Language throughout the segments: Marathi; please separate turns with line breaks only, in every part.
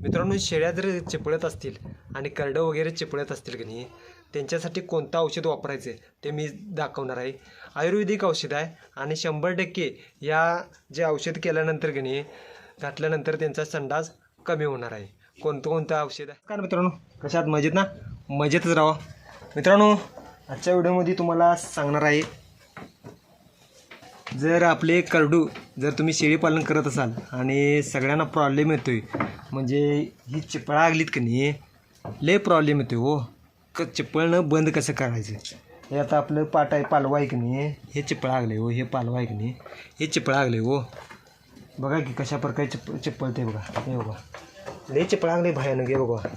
मित्रांनो शेळ्या जर चिपळत असतील आणि करडं वगैरे चिपळत असतील की नाही त्यांच्यासाठी कोणतं औषध वापरायचं ते मी दाखवणार आहे. आयुर्वेदिक औषध आहे आणि शंभर टक्के या जे औषध केल्यानंतर की नाही घातल्यानंतर त्यांचा संडास कमी होणार आहे. कोणतं कोणतं औषध आहे? कारण मित्रांनो कशात मजेत ना? मजेतच राहा. मित्रांनो आजच्या व्हिडिओमध्ये तुम्हाला सांगणार आहे जर आपले करडू जर तुम्ही शेळीपालन करत असाल आणि सगळ्यांना प्रॉब्लेम येतो आहे म्हणजे ही चिपळा लागलीत की नाही लय प्रॉब्लेम येतो हो. क चिपळणं बंद कसं करायचं? हे आता आपलं पाट आहे पालवा आहे की नाही हे चिपळा लागले हो हे पालवा आहे की नाही हे चिपळा लागले हो. बघा की कशा प्रकारे चिप चिपळते बघा. हे बघा. लय चिपळा लागले भयानक हे बघा.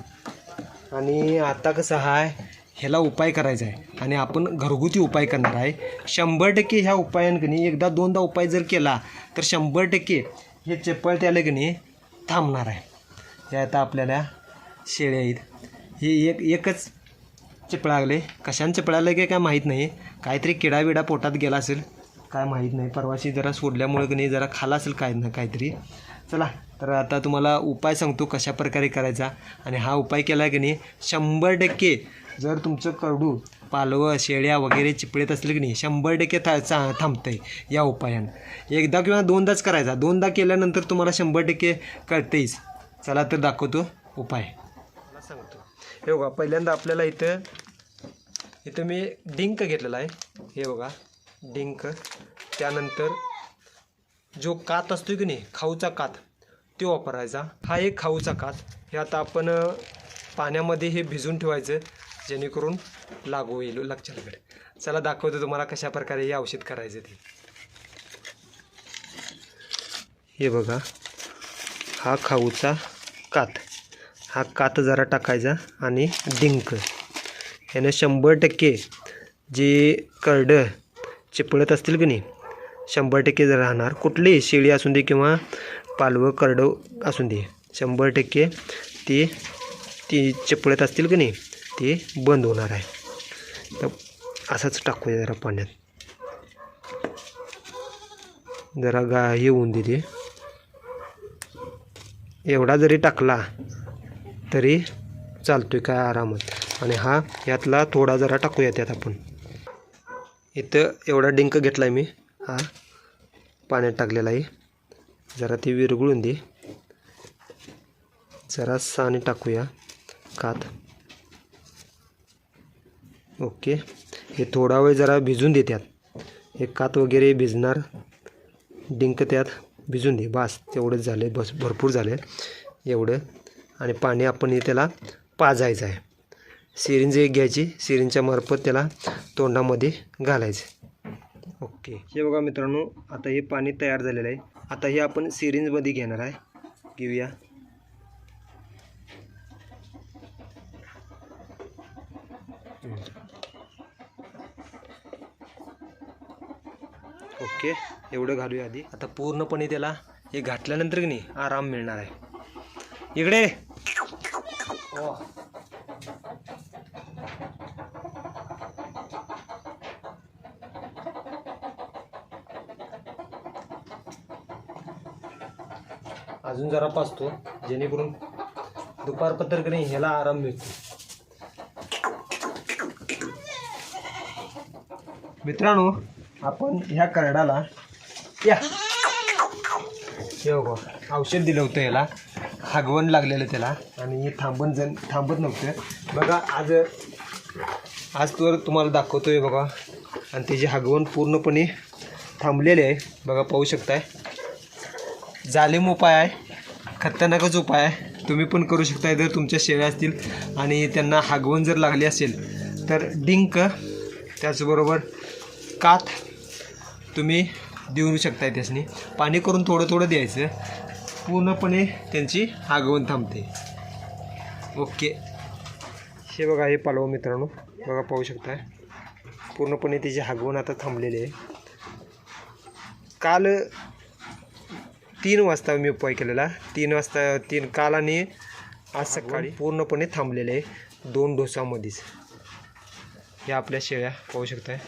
आणि आता कसं आहे ह्याला उपाय करायचा आहे आणि आपण घरगुती उपाय करणार आहे. शंभर टक्के ह्या उपायांकनी एकदा दोनदा उपाय जर केला तर शंभर टक्के हे चप्पल त्याला की नाही थांबणार आहे. हे आता आपल्याला शेळ्या आहेत. हे एक एकच चिपळा लागले कशाने चिपळा की काय माहीत नाही. काहीतरी किडाबिडा पोटात गेला असेल. काय माहीत नाही. परवाशी जरा सोडल्यामुळे की नाही जरा खाला असेल काय ना काहीतरी. चला तर आता तुम्हाला उपाय सांगतो कशा प्रकारे करायचा. आणि हा उपाय केला की नाही शंभर टक्के जर तुमचं करडू पालवं शेळ्या वगैरे चिपळीत असले की नाही शंभर टक्के था चा थांबतं आहे या उपायानं. एकदा किंवा दोनदाच करायचा. दोनदा केल्यानंतर तुम्हाला शंभर टक्के कळतेच चला तर दाखवतो उपाय. मला सांगतो. हे बघा पहिल्यांदा आपल्याला इथं इथं मी डिंक घेतलेला आहे. हे बघा डिंक. त्यानंतर जो कात असतो की नाही खाऊचा कात तो वापरायचा. हा एक खाऊचा कात. हे आता आपण पाण्यामध्ये हे भिजून ठेवायचं जेणेकरून लागू येईल लक्षाकडे चला दाखवतो तुम्हाला कशा प्रकारे हे औषध करायचं ते. हे बघा हा खाऊचा कात. हा कात जरा टाकायचा आणि डिंक. यानं शंभर टक्के जे करडं चिपळत असतील की नाही शंभर टक्के जर राहणार. कुठलीही शेळी असून दे किंवा पालवं करडं असून दे शंभर टक्के ते ती चिपळत असतील की नाही ते बंद होणार आहे. तर असंच टाकूया जरा पाण्यात. जरा गा हे होऊन देते. एवढा जरी टाकला तरी चालतो आहे काय आरामात. आणि हा यातला थोडा जरा टाकूया त्यात आपण. इथं एवढा डिंक घेतला आहे मी. हा पाण्यात टाकलेला आहे. जरा ती विरघळून दे. जरा साने टाकूया कात. ओके. हे थोडा वेळ जरा भिजून दे त्यात. हे कात वगैरे भिजणार. डिंक त्यात भिजून दे. बास तेवढंच झालं बस भरपूर झालं एवढं. आणि पाणी आपण हे त्याला पाजायचं आहे. सिरिंज एक घ्यायची. सिरिंजच्या मार्फत त्याला तोंडामध्ये घालायचं. ओके. हे बघा मित्रांनो आता हे पाणी तयार झालेलं आहे. आता हे आपण सिरिंजमध्ये घेणार आहे. घेऊया. ओके एवढं घालूया आधी. आता पूर्णपणे त्याला हे घातल्यानंतर की नाही आराम मिळणार आहे. इकडे. ओ अजून जरा पाचतो जेणेकरून दुपार की नाही ह्याला आराम मिळतो. मित्रांनो आपण ह्या करडाला या. हे औषध दिलं होतं याला. हागवण लागलेलं त्याला. आणि हे थांबण जण थांबत नव्हतं. बघा आज आज तर तुम्हाला दाखवतो आहे बघा. आणि त्याची हागवण पूर्णपणे थांबलेली आहे. बघा पाहू शकताय. जालिम उपाय आहे. खतरनाकच उपाय आहे. तुम्ही पण करू शकताय जर तुमच्या शेळ्या असतील आणि त्यांना हागवण जर लागली असेल तर डिंक त्याचबरोबर काथ तुम्ही देऊ शकताय त्यासनी. पाणी करून थोडं थोडं द्यायचं. पूर्णपणे त्यांची हागवण थांबते. ओके. हे बघा हे पालव मित्रांनो बघा पाहू शकताय. पूर्णपणे त्याची हागवण आता थांबलेली आहे. काल तीन वाजता मी उपाय केलेला. तीन वाजता तीन काल आणि आज सकाळी पूर्णपणे थांबलेले आहे. दोन डोसामध्येच. या आपल्या शेळ्या पाहू शकताय.